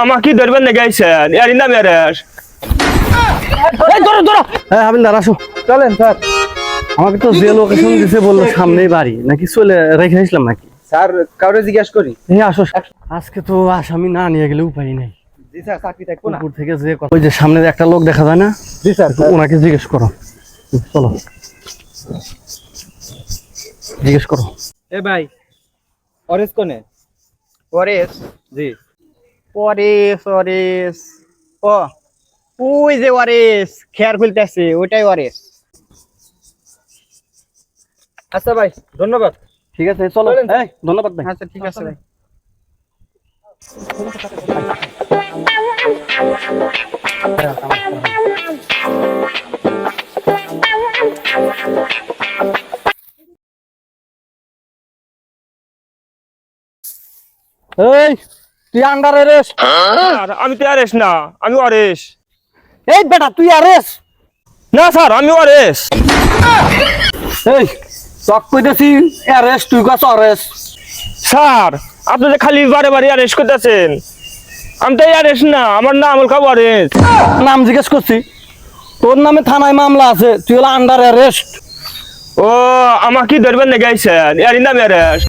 আমাকে ধরবেন না গাইছেন? এর নাম এরেস এই ধরো ধরো। হ্যাঁ চলেন স্যার। আমাকে তো যে লোকেশন দিছে বলল সামনেই বাড়ি। নাকি চলে রেখে আসলাম নাকি? স্যার কাউরে জিজ্ঞেস করি। এই আসো আজকে তো আসামি না নিয়ে গেলে উপায় নেই। জি স্যার চাকরি থাকব না। উপর থেকে যে কথা- ওই যে সামনে একটা লোক দেখা যায় না? জি স্যার ওনাকে জিজ্ঞেস করো। চলো। জিজ্ঞেস করো। এ ভাই কোনে? পরেশ জি। পরেশ অরেশ ও ওই যে ওয়ারেস খেয়ার খুলতেছে ওইটাই ওয়ারেস। আচ্ছা ভাই ধন্যবাদ। ঠিক আছে চলো। চলেন। ধন্যবাদ ভাই। আচ্ছা ঠিক আছে ভাই। এই তুই আন্ডার রেস্ট আমি তো আরেস না আমি অরেস এই বেটা তুই আরেস না স্যার আমি অরেস এই চক কইতেছি অ্যারেস্ট তুই কাছ অরেস্ট স্যার আপনি যে খালি বারে বারে আরেস করতেছেন আমি তো আরেস না আমার নাম হল খাব অরেস নাম জিজ্ঞেস করছি তোর নামে থানায় মামলা আছে তুই হলো আন্ডার অ্যারেস্ট ও আমাকে ধরবেন না গাইছেন এর নাম এরেস